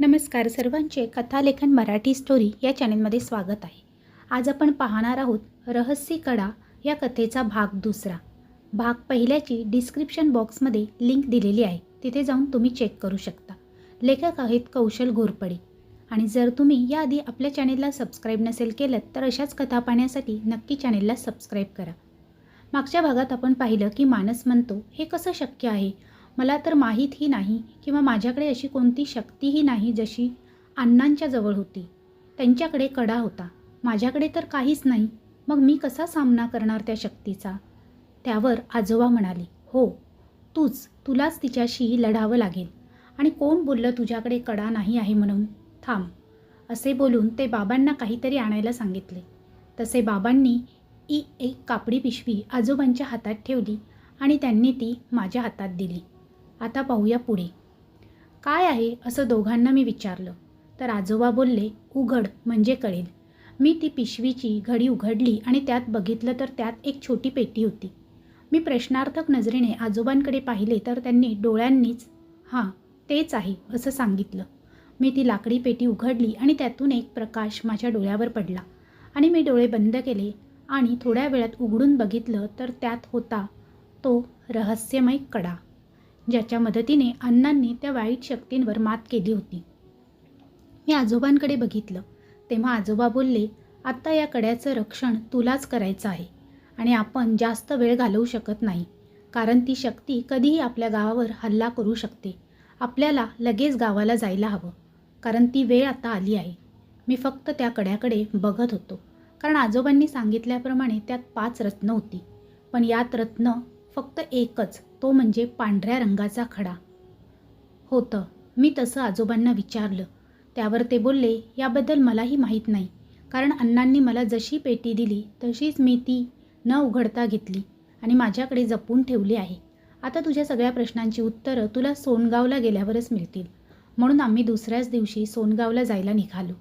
नमस्कार. सर्वांचे कथालेखन मराठी स्टोरी या चॅनलमध्ये स्वागत आहे. आज आपण पाहणार आहोत रहस्य कडा या कथेचा भाग दुसरा. भाग पहिल्याची डिस्क्रिप्शन बॉक्समध्ये लिंक दिलेली आहे. तिथे जाऊन तुम्ही चेक करू शकता. लेखक आहेत कौशल घोरपडे. आणि जर तुम्ही याआधी आपल्या चॅनेलला सबस्क्राईब नसेल केलं तर अशाच कथा पाहण्यासाठी नक्की चॅनेलला सबस्क्राईब करा. मागच्या भागात आपण पाहिलं की मानस म्हणतो हे कसं शक्य आहे? मला तर माहीतही नाही किंवा माझ्याकडे अशी कोणती शक्तीही नाही जशी अण्णांच्या जवळ होती. त्यांच्याकडे कडा होता. माझ्याकडे तर काहीच नाही. मग मी कसा सामना करणार त्या शक्तीचा? त्यावर आजोबा म्हणाले हो तूच तुलाच तिच्याशी लढावं लागेल. आणि कोण बोललं तुझ्याकडे कडा नाही आहे म्हणून? थांब. असे बोलून ते बाबांना काहीतरी आणायला सांगितले. तसे बाबांनी ई एक कापडी पिशवी आजोबांच्या हातात ठेवली आणि त्यांनी ती माझ्या हातात दिली. आता पाहूया पुढे. काय आहे असं दोघांना मी विचारलं. तर आजोबा बोलले उघड म्हणजे कळेल. मी ती पिशवीची घडी उघडली आणि त्यात बघितलं तर त्यात एक छोटी पेटी होती. मी प्रश्नार्थक नजरेने आजोबांकडे पाहिले तर त्यांनी डोळ्यांनीच हां तेच आहे असं सांगितलं. मी ती लाकडी पेटी उघडली आणि त्यातून एक प्रकाश माझ्या डोळ्यावर पडला. आणि मी डोळे बंद केले आणि थोड्या वेळात उघडून बघितलं तर त्यात होता तो रहस्यमय कडा. ज्याच्या मदतीने अण्णांनी त्या वाईट शक्तींवर मात केली होती. मी आजोबांकडे बघितलं. तेव्हा आजोबा बोलले आत्ता या कड्याचं रक्षण तुलाच करायचं आहे आणि आपण जास्त वेळ घालवू शकत नाही. कारण ती शक्ती कधीही आपल्या गावावर हल्ला करू शकते. आपल्याला लगेच गावाला जायला हवं. कारण ती वेळ आता आली आहे. मी फक्त त्या कड्याकडे बघत होतो. कारण आजोबांनी सांगितल्याप्रमाणे त्यात पाच रत्न होती. पण यात रत्न फक्त एकच तो म्हणजे पांढऱ्या रंगाचा खडा. होतं मी तसं आजोबांना विचारलं. त्यावर ते बोलले याबद्दल मलाही माहीत नाही. कारण अण्णांनी मला जशी पेटी दिली तशीच मी ती न उघडता घेतली आणि माझ्याकडे जपून ठेवली आहे. आता तुझ्या सगळ्या प्रश्नांची उत्तरं तुला सोनगावला गेल्यावरच मिळतील. म्हणून आम्ही दुसऱ्याच दिवशी सोनगावला जायला निघालो.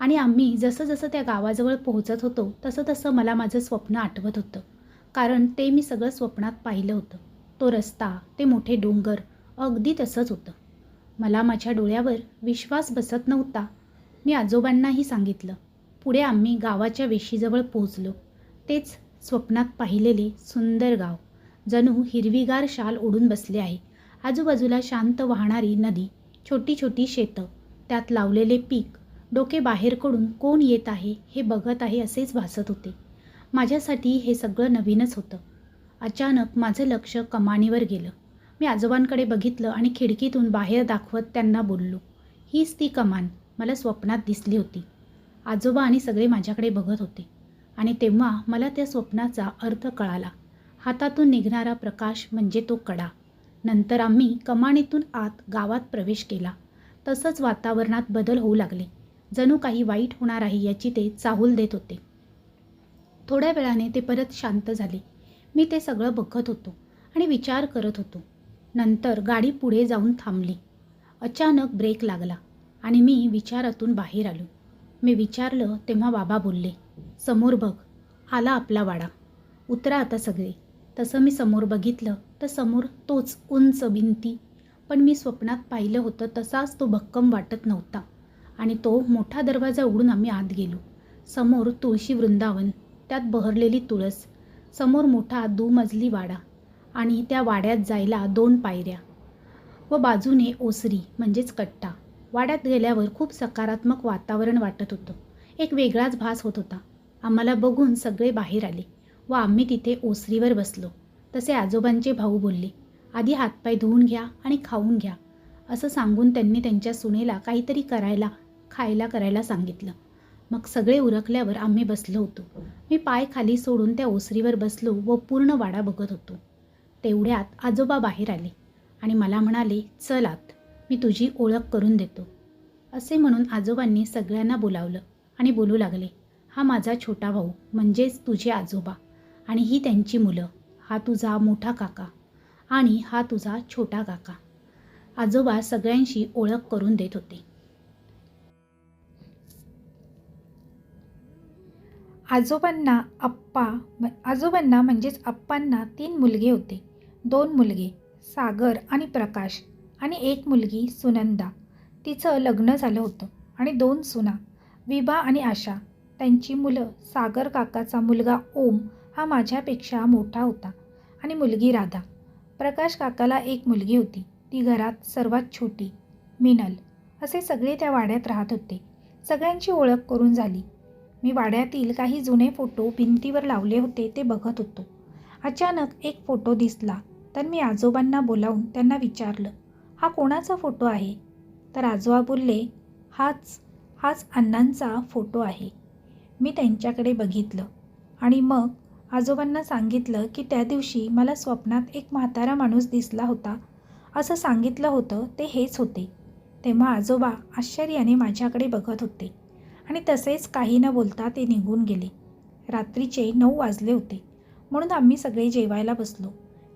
आणि आम्ही जसं जसं त्या गावाजवळ पोहोचत होतो तसं तसं मला माझं स्वप्न आठवत होतं. कारण ते मी सगळं स्वप्नात पाहिलं होतं. तो रस्ता ते मोठे डोंगर अगदी तसंच होतं. मला माझ्या डोळ्यावर विश्वास बसत नव्हता. मी आजोबांनाही सांगितलं. पुढे आम्ही गावाच्या वेशीजवळ पोहोचलो. तेच स्वप्नात पाहिलेले सुंदर गाव जणू हिरवीगार शाल ओढून बसले आहे. आजूबाजूला शांत वाहणारी नदी छोटी छोटी शेतं त्यात लावलेले पीक डोके बाहेरकडून कोण येत आहे हे बघत आहे असेच भासत होते. माझ्यासाठी हे सगळं नवीनच होतं. अचानक माझं लक्ष कमानीवर गेलं. मी आजोबांकडे बघितलं आणि खिडकीतून बाहेर दाखवत त्यांना बोललो हीच ती कमान मला स्वप्नात दिसली होती. आजोबा आणि सगळे माझ्याकडे बघत होते आणि तेव्हा मला त्या स्वप्नाचा अर्थ कळाला. हातातून निघणारा प्रकाश म्हणजे तो कडा. नंतर आम्ही कमानीतून आत गावात प्रवेश केला. तसंच वातावरणात बदल होऊ लागले. जणू काही वाईट होणार आहे याची ते चाहूल देत होते. थोड्या वेळाने ते परत शांत झाले. मी ते सगळं बघत होतो आणि विचार करत होतो. नंतर गाडी पुढे जाऊन थांबली. अचानक ब्रेक लागला आणि मी विचारातून बाहेर आलो. मी विचारलं तेव्हा बाबा बोलले समोर बघ आला आपला वाडा. उतरा आता सगळे. तसं मी समोर बघितलं तर समोर तोच उंच भिंती. पण मी स्वप्नात पाहिलं होतं तसाच तो भक्कम वाटत नव्हता आणि तो मोठा दरवाजा उघडून आम्ही आत गेलो. समोर तुळशी वृंदावन त्यात बहरलेली तुळस समोर मोठा दुमजली वाडा आणि त्या वाड्यात जायला दोन पायऱ्या व बाजूने ओसरी म्हणजेच कट्टा. वाड्यात गेल्यावर खूप सकारात्मक वातावरण वाटत होतं. एक वेगळाच भास होत होता. आम्हाला बघून सगळे बाहेर आले व आम्ही तिथे ओसरीवर बसलो. तसे आजोबांचे भाऊ बोलले आधी हातपाय धुवून घ्या आणि खाऊन घ्या असं सांगून त्यांनी त्यांच्या सुनेला काहीतरी करायला खायला करायला सांगितलं. मग सगळे उरकल्यावर आम्ही बसलो होतो. मी पाय खाली सोडून त्या ओसरीवर बसलो व पूर्ण वाडा बघत होतो. तेवढ्यात आजोबा बाहेर आले आणि मला म्हणाले चल आत मी तुझी ओळख करून देतो. असे म्हणून आजोबांनी सगळ्यांना बोलावलं आणि बोलू लागले हा माझा छोटा भाऊ म्हणजेच तुझे आजोबा आणि ही त्यांची मुलं हा तुझा मोठा काका आणि हा तुझा छोटा काका. आजोबा सगळ्यांशी ओळख करून देत होते. आजोबांना आप्पा आजोबांना म्हणजेच आप्पांना तीन मुलगे होते. दोन मुलगे सागर आणि प्रकाश आणि एक मुलगी सुनंदा. तिचं लग्न झालं होतं आणि दोन सुना विभा आणि आशा. त्यांची मुलं सागर काकाचा मुलगा ओम हा माझ्यापेक्षा मोठा होता आणि मुलगी राधा. प्रकाश काकाला एक मुलगी होती. ती घरात सर्वात छोटी मिनल. असे सगळे त्या वाड्यात राहत होते. सगळ्यांची ओळख करून झाली. मी वाड्यातील काही जुने फोटो भिंतीवर लावले होते ते बघत होतो. अचानक एक फोटो दिसला तर मी आजोबांना बोलावून त्यांना विचारलं हा कोणाचा फोटो आहे? तर आजोबा बोलले हाच हाच अण्णांचा फोटो आहे. मी त्यांच्याकडे बघितलं आणि मग आजोबांना सांगितलं की त्या दिवशी मला स्वप्नात एक म्हातारा माणूस दिसला होता. असं सांगितलं होतं ते हेच होते. तेव्हा आजोबा आश्चर्याने माझ्याकडे बघत होते. आणि तसेच काही न बोलता ते निघून गेले. रात्रीचे नऊ वाजले होते. म्हणून आम्ही सगळे जेवायला बसलो.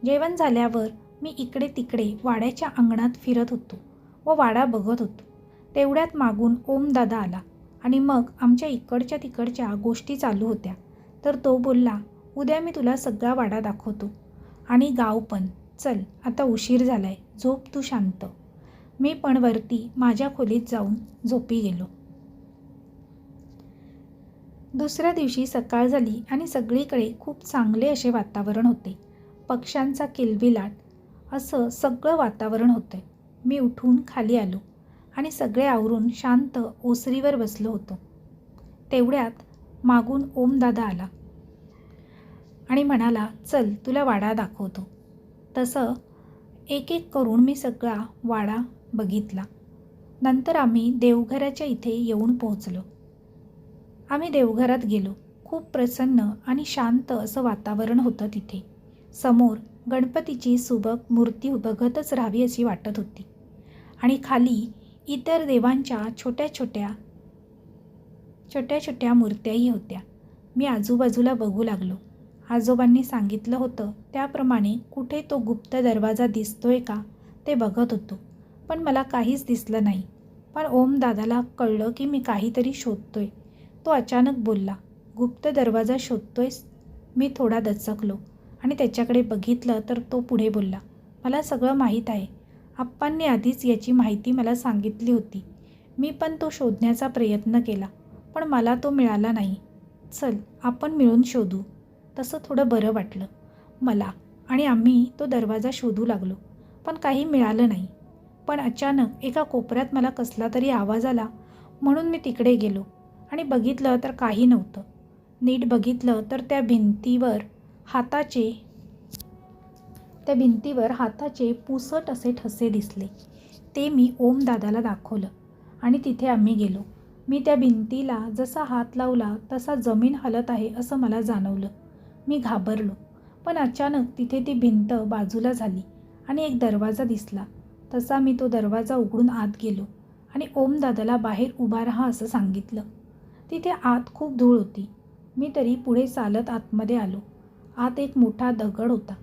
जेवण झाल्यावर मी इकडे तिकडे वाड्याच्या अंगणात फिरत होतो व वाडा बघत होतो. तेवढ्यात मागून ओमदादा आला आणि मग आमच्या इकडच्या तिकडच्या गोष्टी चालू होत्या. तर तो बोलला उद्या मी तुला सगळा वाडा दाखवतो. आणि गाव पण. चल आता उशीर झालाय. झोप तू शांत. मी पण वरती माझ्या खोलीत जाऊन झोपी गेलो. दुसऱ्या दिवशी सकाळ झाली आणि सगळीकडे खूप चांगले असे वातावरण होते. पक्ष्यांचा किलबिलाट असं सगळं वातावरण होतं. मी उठून खाली आलो आणि सगळे आवरून शांत ओसरीवर बसलो होतो. तेवढ्यात मागून ओमदादा आला आणि म्हणाला चल तुला वाडा दाखवतो. तसं एक एक करून मी सगळा वाडा बघितला. नंतर आम्ही देवघराच्या इथे येऊन पोहोचलो. आम्ही देवघरात गेलो. खूप प्रसन्न आणि शांत असं वातावरण होतं तिथे. समोर गणपतीची सुबक मूर्ती बघतच राहावी अशी वाटत होती. आणि खाली इतर देवांच्या छोट्या छोट्या छोट्या छोट्या मूर्त्याही होत्या. मी आजूबाजूला बघू लागलो. आजोबांनी सांगितलं होतं त्याप्रमाणे कुठे तो गुप्त दरवाजा दिसतोय का ते बघत होतो. पण मला काहीच दिसलं नाही. पण ओम दादाला कळलं की मी काहीतरी शोधतोय. तो अचानक बोलला गुप्त दरवाजा शोधतोयस? मी थोडा दचकलो आणि त्याच्याकडे बघितलं तर तो पुढे बोलला मला सगळं माहीत आहे. आप्पांनी आधीच याची माहिती मला सांगितली होती. मी पण तो शोधण्याचा प्रयत्न केला पण मला तो मिळाला नाही. चल आपण मिळून शोधू. तसं थोडं बरं वाटलं मला आणि आम्ही तो दरवाजा शोधू लागलो पण काही मिळालं नाही. पण अचानक एका कोपऱ्यात मला कसला तरी आवाज आला म्हणून मी तिकडे गेलो. आणि बघितलं तर काही नव्हतं. नीट बघितलं तर त्या भिंतीवर हाताचे त्या भिंतीवर हाताचे पुसट असे ठसे दिसले. ते मी ओमदादाला दाखवलं आणि तिथे आम्ही गेलो. मी त्या भिंतीला जसा हात लावला तसा जमीन हलत आहे असं मला जाणवलं. मी घाबरलो पण अचानक तिथे ती भिंत बाजूला झाली आणि एक दरवाजा दिसला. तसा मी तो दरवाजा उघडून आत गेलो आणि ओमदादाला बाहेर उभा राहा असं सांगितलं. तिथे आत खूप धूळ होती. मी तरी पुढे चालत आतमध्ये आलो. आत एक मोठा दगड होता.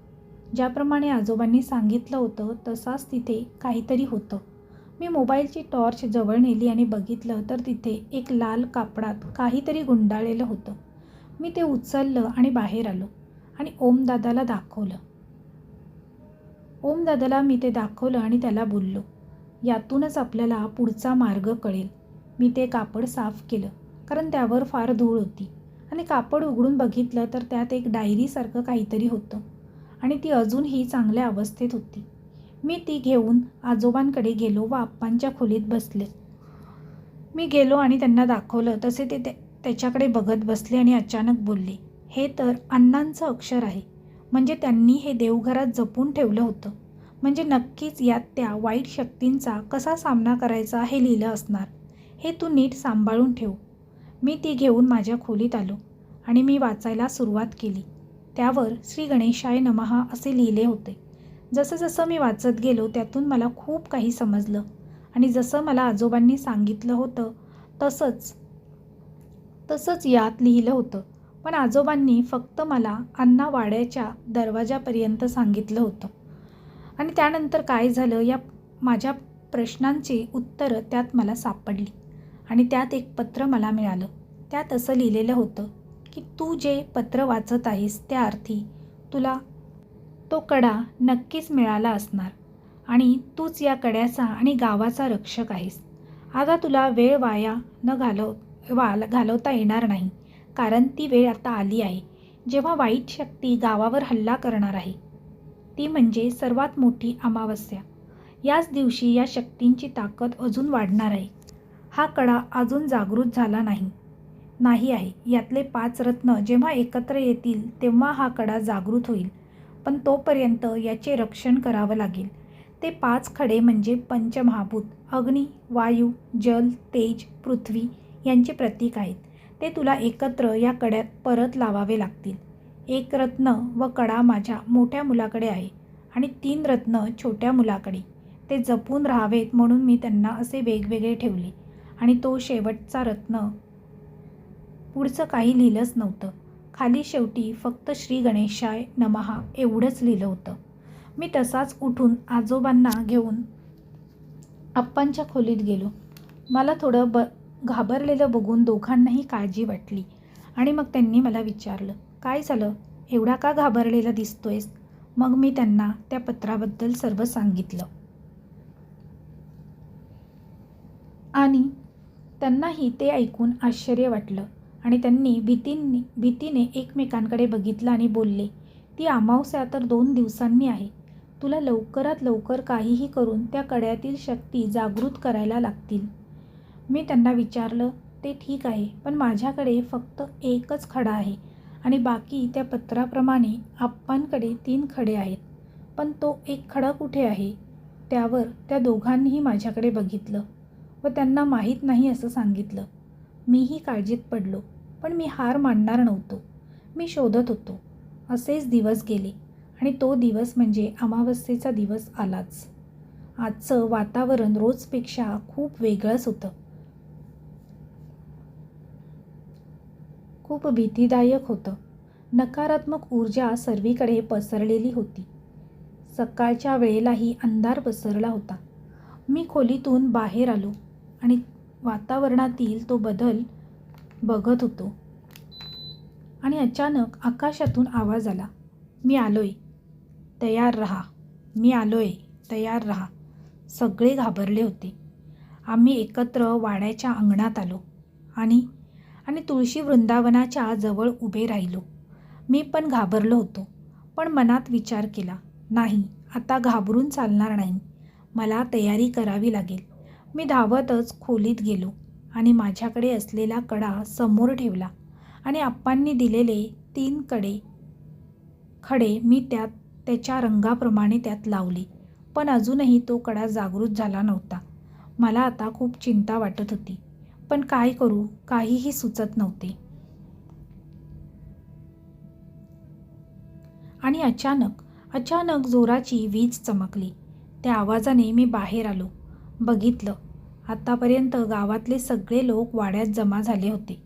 ज्याप्रमाणे आजोबांनी सांगितलं होतं तसाच तिथे काहीतरी होतं. मी मोबाईलची टॉर्च जवळ नेली आणि बघितलं तर तिथे एक लाल कापडात काहीतरी गुंडाळलेलं होतं. मी ते उचललं आणि बाहेर आलो आणि ओमदादाला दाखवलं. ओमदादाला मी ते दाखवलं आणि त्याला बोललो यातूनच आपल्याला पुढचा मार्ग कळेल. मी ते कापड साफ केलं. कारण त्यावर फार धूळ होती. आणि कापड उघडून बघितलं तर त्यात एक डायरीसारखं काहीतरी होतं. आणि ती अजूनही चांगल्या अवस्थेत होती. मी ती घेऊन आजोबांकडे गेलो व आप्पांच्या खोलीत बसले. मी गेलो आणि त्यांना दाखवलं. तसे ते त्याच्याकडे बघत बसले आणि अचानक बोलले हे तर अण्णांचं अक्षर आहे. म्हणजे त्यांनी हे देवघरात जपून ठेवलं होतं. म्हणजे नक्कीच यात त्या वाईट शक्तींचा कसा सामना करायचा हे लिहिलं असणार. हे तू नीट सांभाळून ठेव. मी ती घेऊन माझ्या खोलीत आलो आणि मी वाचायला सुरुवात केली. त्यावर श्री गणेशाय नमहा असे लिहिले होते. जसं जसं मी वाचत गेलो त्यातून मला खूप काही समजलं आणि जसं मला आजोबांनी सांगितलं होतं तसंच तसंच यात लिहिलं होतं. पण आजोबांनी फक्त मला अण्णा वाड्याच्या दरवाजापर्यंत सांगितलं होतं. आणि त्यानंतर काय झालं या माझ्या प्रश्नांची उत्तरं त्यात मला सापडली. आणि त्यात एक पत्र मला मिळालं. त्यात असं लिहिलेलं होतं की तू जे पत्र वाचत आहेस त्या अर्थी तुला तो कडा नक्कीच मिळाला असणार आणि तूच या कड्याचा आणि गावाचा रक्षक आहेस. आता तुला वेळ वाया न घालव वा घालवता येणार नाही कारण ती वेळ आता आली आहे. जेव्हा वाईट शक्ती गावावर हल्ला करणार आहे ती म्हणजे सर्वात मोठी अमावस्या. याच दिवशी या शक्तींची ताकद अजून वाढणार आहे. हा कडा अजून जागृत झाला नाही. नाही आहे. यातले पाच रत्न जेव्हा एकत्र येतील तेव्हा हा कडा जागृत होईल. पण तोपर्यंत याचे रक्षण करावं लागेल. ते पाच खडे म्हणजे पंचमहाभूत. अग्नी वायू जल तेज पृथ्वी यांचे प्रतीक आहेत. ते तुला एकत्र या कड्यात परत लावावे लागतील. एक रत्न व कडा माझ्या मोठ्या मुलाकडे आहे आणि तीन रत्न छोट्या मुलाकडे. ते जपून राहावेत म्हणून मी त्यांना असे वेगवेगळे ठेवले. आणि तो शेवटचा रत्न. पुढचं काही लिहिलंच नव्हतं. खाली शेवटी फक्त श्री गणेशाय नमहा एवढंच लिहिलं होतं. मी तसाच उठून आजोबांना घेऊन आप्पांच्या खोलीत गेलो. मला थोडं ब घाबरलेलं बघून दोघांनाही काळजी वाटली आणि मग त्यांनी मला विचारलं काय झालं? एवढा का घाबरलेला दिसतोयस? मग मी त्यांना त्या पत्राबद्दल सर्व सांगितलं. आणि त्यांनाही ते ऐकून आश्चर्य वाटलं आणि त्यांनी भीतींनी भीतीने एकमेकांकडे बघितलं आणि बोलले ती अमावस्या तर दोन दिवसांनी आहे. तुला लवकरात लवकर काहीही करून त्या कड्यातील शक्ती जागृत करायला लागतील. मी त्यांना विचारलं ते ठीक आहे पण माझ्याकडे फक्त एकच खडा आहे आणि बाकी त्या पत्राप्रमाणे आप्पांकडे तीन खडे आहेत. पण तो एक खडा कुठे आहे? त्यावर त्या दोघांनीही माझ्याकडे बघितलं. व त्यांना माहीत नाही असं सांगितलं. मीही काळजीत पडलो पण मी हार मानणार नव्हतो. मी शोधत होतो. असेच दिवस गेले आणि तो दिवस म्हणजे अमावस्येचा दिवस आलाच. आजचं वातावरण रोजपेक्षा खूप वेगळंच होतं. खूप भीतीदायक होतं. नकारात्मक ऊर्जा सर्वीकडे पसरलेली होती. सकाळच्या वेळेलाही अंधार पसरला होता. मी खोलीतून बाहेर आलो. आणि वातावरणातील तो बदल बघत होतो. आणि अचानक आकाशातून आवाज आला. मी आलोय. तयार रहा. मी आलोय. तयार रहा. सगळे घाबरले होते. आम्ही एकत्र वाड्याच्या अंगणात आलो आणि आणि तुळशी वृंदावनाच्या जवळ उभे राहिलो. मी पण घाबरलो होतो. पण मनात विचार केला नाही आता घाबरून चालणार नाही. मला तयारी करावी लागेल. मी धावतच खोलीत गेलो आणि माझ्याकडे असलेला कडा समोर ठेवला आणि आप्पांनी दिलेले तीन कडे खडे मी त्यात त्याच्या रंगाप्रमाणे त्यात लावले. पण अजूनही तो कडा जागृत झाला नव्हता. मला आता खूप चिंता वाटत होती. पण काय करू? काहीही सुचत नव्हते. आणि अचानक अचानक जोराची वीज चमकली. त्या आवाजाने मी बाहेर आलो. बघितलं आत्तापर्यंत गावातले सगळे लोक वाड्यात जमा झाले होते.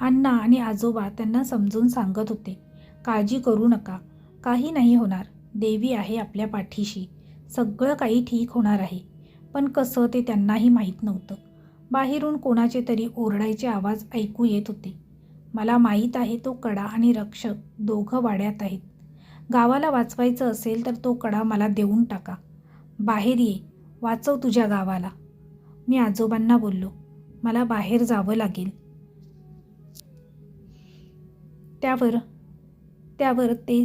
अण्णा आणि आजोबा त्यांना समजून सांगत होते काळजी करू नका काही नाही होणार देवी आहे आपल्या पाठीशी सगळं काही ठीक होणार आहे. पण कसं ते त्यांनाही माहीत नव्हतं. बाहेरून कोणाचे तरी ओरडायचे आवाज ऐकू येत होते. मला माहीत आहे तो कडा आणि रक्षक दोघं वाड्यात आहेत. गावाला वाचवायचं असेल तर तो कडा मला देऊन टाका. बाहेर ये वाचव तुझ्या गावाला. मी आजोबांना बोललो मला बाहेर जावं लागेल. त्यावर त्यावर ते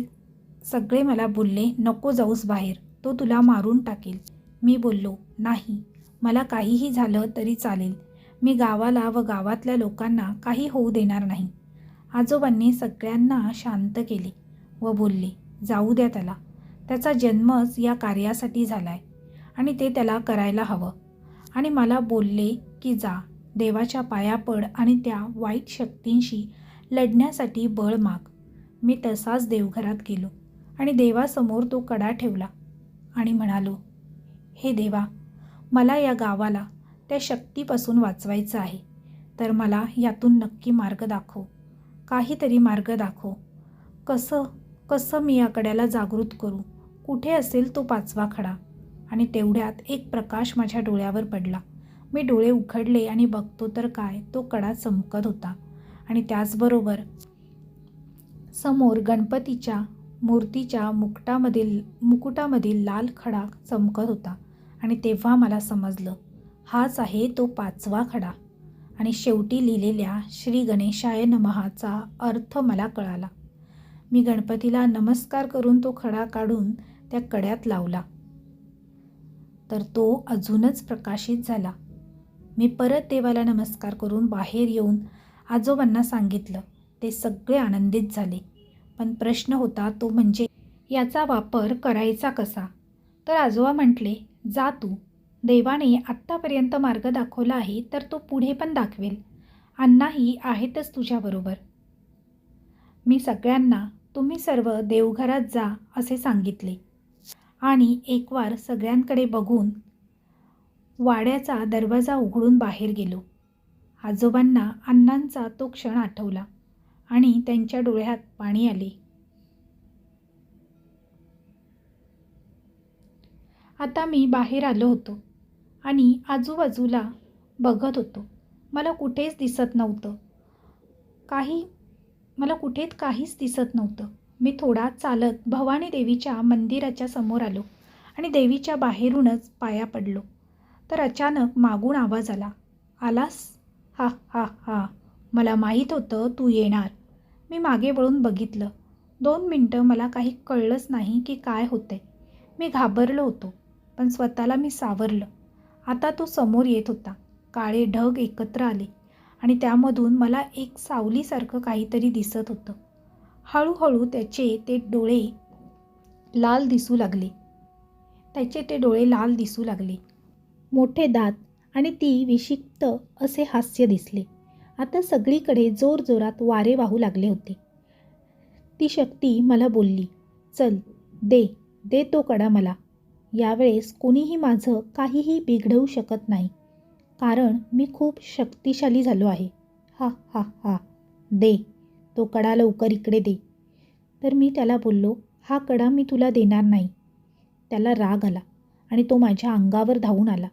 सगळे मला बोलले नको जाऊस बाहेर तो तुला मारून टाकेल. मी बोललो नाही मला काहीही झालं तरी चालेल. मी गावाला व गावातल्या लोकांना काही होऊ देणार नाही. आजोबांनी सगळ्यांना शांत केले व बोलले जाऊ द्या त्याला. त्याचा जन्मच या कार्यासाठी झाला आहे आणि ते त्याला करायला हवं. आणि मला बोलले की जा देवाच्या पाया पड आणि त्या वाईट शक्तींशी लढण्यासाठी बळ माग. मी तसाच देवघरात गेलो आणि देवासमोर तो कडा ठेवला आणि म्हणालो हे देवा मला या गावाला त्या शक्तीपासून वाचवायचं आहे. तर मला यातून नक्की मार्ग दाखव काहीतरी मार्ग दाखव. कसं कसं मी या कड्याला जागृत करू? कुठे असेल तो पाचवा खडा? आणि तेवढ्यात एक प्रकाश माझ्या डोळ्यावर पडला. मी डोळे उघडले आणि बघतो तर काय तो कडा चमकत होता. आणि त्याचबरोबर समोर गणपतीच्या मूर्तीच्या मुकुटामधील मुकुटामधील लाल खडा चमकत होता. आणि तेव्हा मला समजलं हाच आहे तो पाचवा खडा. आणि शेवटी लिहिलेल्या श्री गणेशाय नमहाचा अर्थ मला कळाला. मी गणपतीला नमस्कार करून तो खडा काढून त्या कड्यात लावला. तर तो अजूनच प्रकाशित झाला. मी परत देवाला नमस्कार करून बाहेर येऊन आजोबांना सांगितलं. ते सगळे आनंदित झाले. पण प्रश्न होता तो म्हणजे याचा वापर करायचा कसा? तर आजोबा म्हटले जा तू. देवाने आत्तापर्यंत मार्ग दाखवला आहे तर तो पुढे पण दाखवेल. अण्णाही आहेतच तुझ्याबरोबर. मी सगळ्यांना तुम्ही सर्व देवघरात जा असे सांगितले. आणि एकवार सगळ्यांकडे बघून वाड्याचा दरवाजा उघडून बाहेर गेलो. आजोबांना अण्णांचा तो क्षण आठवला आणि त्यांच्या डोळ्यात पाणी आले. आता मी बाहेर आलो होतो आणि आजूबाजूला बघत होतो. मला कुठेच दिसत नव्हतं. काही मला कुठेच काहीच दिसत नव्हतं. मी थोडा चालत भवानी देवीच्या मंदिराच्या समोर आलो आणि देवीच्या बाहेरूनच पाया पडलो. तर अचानक मागून आवाज आला. आलास? हा हा हा. मला माहीत होतं तू येणार. मी मागे वळून बघितलं. दोन मिनटं मला काही कळलंच नाही की काय होतंय. मी घाबरलो होतो पण स्वतःला मी सावरलं. आता तो समोर येत होता. काळे ढग एकत्र आले आणि त्यामधून मला एक सावलीसारखं काहीतरी दिसत होतं. हळूहळू त्याचे ते डोळे लाल दिसू लागले. त्याचे ते डोळे लाल दिसू लागले. मोठे दात आणि ती विषिक्त असे हास्य दिसले. आता सगळीकडे जोरजोरात वारे वाहू लागले होते. ती शक्ती मला बोलली चल दे दे तो कडा मला. यावेळेस कोणीही माझं काहीही बिघडवू शकत नाही. कारण मी खूप शक्तिशाली झालो आहे. हा हा हा. दे. तो कडा लवकर इकडे दे. तर मी त्याला बोललो हा कडा मी तुला देणार नाही. त्याला राग आला आणि तो माझ्या अंगावर धावून आला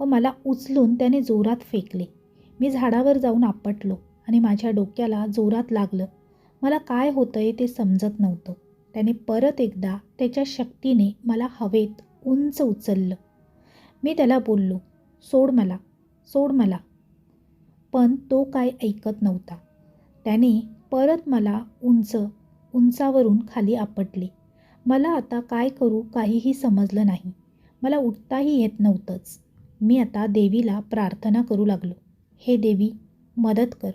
व मला उचलून त्याने जोरात फेकले. मी झाडावर जाऊन आपटलो आणि माझ्या डोक्याला जोरात लागलं. मला काय होतंय ते समजत नव्हतं. त्याने परत एकदा त्याच्या शक्तीने मला हवेत उंच उचललं. मी त्याला बोललो सोड मला सोड मला. पण तो काय ऐकत नव्हता. त्याने परत मला उंच उंचावरून खाली आपटले. मला आता काय करू काहीही समजलं नाही. मला उठताही येत नव्हतंच. मी आता देवीला प्रार्थना करू लागलो. हे देवी मदत कर.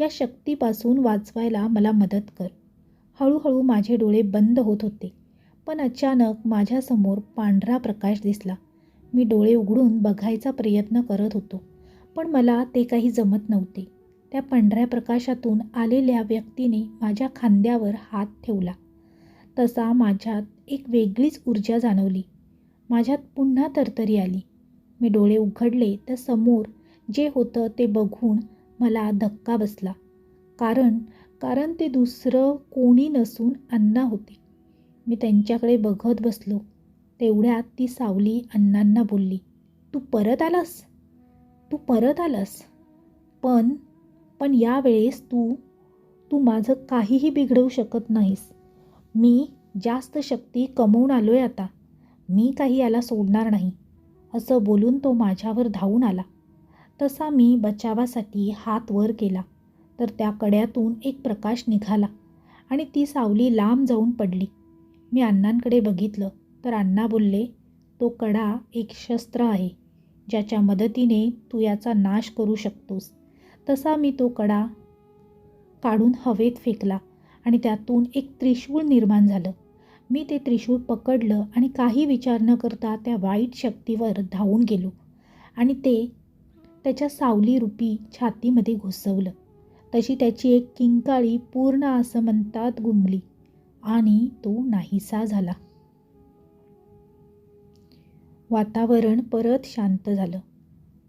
या शक्तीपासून वाचवायला मला मदत कर. हळूहळू माझे डोळे बंद होत होते पण अचानक माझ्यासमोर पांढरा प्रकाश दिसला. मी डोळे उघडून बघायचा प्रयत्न करत होतो पण मला ते काही जमत नव्हते. त्या पांढऱ्या प्रकाशातून आलेल्या व्यक्तीने माझ्या खांद्यावर हात ठेवला. तसा माझ्यात एक वेगळीच ऊर्जा जाणवली. माझ्यात पुन्हा तरतरी आली. मी डोळे उघडले तर समोर जे होतं ते बघून मला धक्का बसला. कारण कारण ते दुसरं कोणी नसून अण्णा होते. मी त्यांच्याकडे बघत बसलो. तेवढ्यात ती सावली अण्णांना बोलली तू परत आलास? तू परत आलास? पण पण यावेळेस तू तू माझं काहीही बिघडवू शकत नाहीस. मी जास्त शक्ती कमवून आलो आहे आता. मी काही याला सोडणार नाही. असं बोलून तो माझ्यावर धावून आला. तसा मी बचावासाठी हात वर केला. तर त्या कड्यातून एक प्रकाश निघाला आणि ती सावली लांब जाऊन पडली. मी अण्णांकडे बघितलं तर अण्णा बोलले तो कडा एक शस्त्र आहे. ज्याच्या मदतीने तू याचा नाश करू शकतोस. तसा मी तो कडा काढून हवेत फेकला आणि त्यातून एक त्रिशूळ निर्माण झालं. मी ते त्रिशूळ पकडलं आणि काही विचार न करता त्या वाईट शक्तीवर धावून गेलो आणि ते त्याच्या सावली रूपी छातीमध्ये घुसवलं. तशी त्याची एक किंकाळी पूर्ण आसमंतात गुंबली आणि तो नाहीसा झाला. वातावरण परत शांत झालं.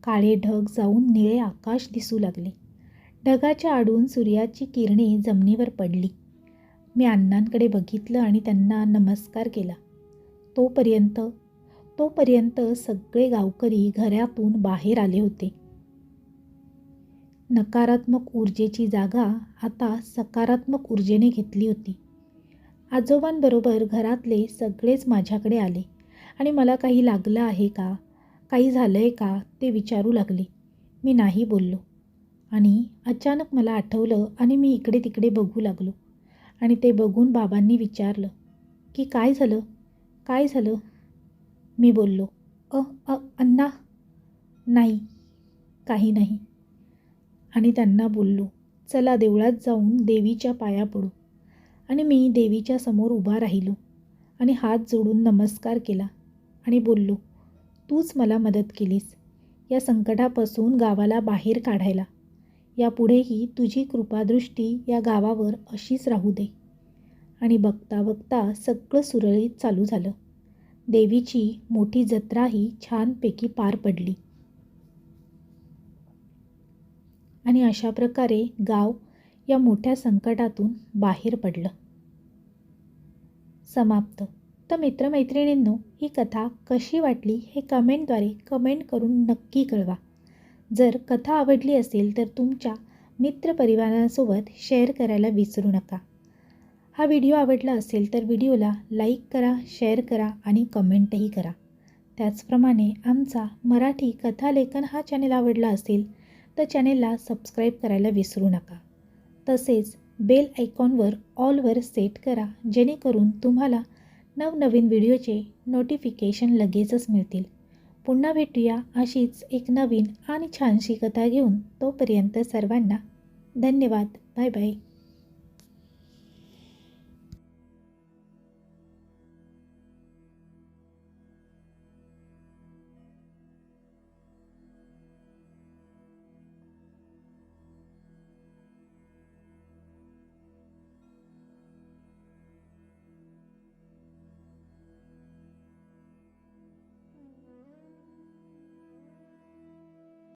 काळे ढग जाऊन निळे आकाश दिसू लागले. ढगाच्या आडून सूर्याची किरणे जमिनीवर पडली. मी अण्णांकडे बघितलं आणि त्यांना नमस्कार केला. तोपर्यंत तोपर्यंत सगळे गावकरी घरातून बाहेर आले होते. नकारात्मक ऊर्जेची जागा आता सकारात्मक ऊर्जेने घेतली होती. आजोबांबरोबर घरातले सगळेच माझ्याकडे आले. आणि मला काही लागलं आहे का? काही झालं आहे का ते विचारू लागले. मी नाही बोललो. आणि अचानक मला आठवलं आणि मी इकडे तिकडे बघू लागलो. आणि ते बघून बाबांनी विचारलं की काय झालं? काय झालं? मी बोललो अ अ अण्णा. नाही काही नाही. आणि त्यांना बोललो चला देवळात जाऊन देवीच्या पाया पडू. आणि मी देवीच्या समोर उभा राहिलो आणि हात जोडून नमस्कार केला आणि बोललो तूच मला मदत केलीस. या संकटापासून गावाला बाहेर काढायला. यापुढेही तुझी कृपादृष्टी या गावावर अशीच राहू दे. आणि बघता बघता सगळं सुरळीत चालू झालं. देवीची मोठी जत्राही छानपैकी पार पडली. आणि अशा प्रकारे गाव या मोठ्या संकटातून बाहेर पडलं. समाप्त. तर मित्रमैत्रिणींनो ही कथा कशी वाटली हे कमेंटद्वारे कमेंट करून नक्की कळवा. जर कथा आवडली असेल तर तुमच्या मित्रपरिवारासोबत शेअर करायला विसरू नका. हा व्हिडिओ आवडला असेल तर व्हिडिओला लाईक करा शेअर करा आणि कमेंटही करा. त्याचप्रमाणे आमचा मराठी कथालेखन हा चॅनेल आवडला असेल तर चॅनेलला सबस्क्राईब करायला विसरू नका. तसेच बेल आयकॉनवर ऑलवर सेट करा जेणेकरून तुम्हाला नवनवीन व्हिडिओचे नोटिफिकेशन लगेचच मिळतील. पुन्हा भेटूया अशीच एक नवीन आणि छानशी कथा घेऊन तोपर्यंत सर्वांना धन्यवाद. Bye bye.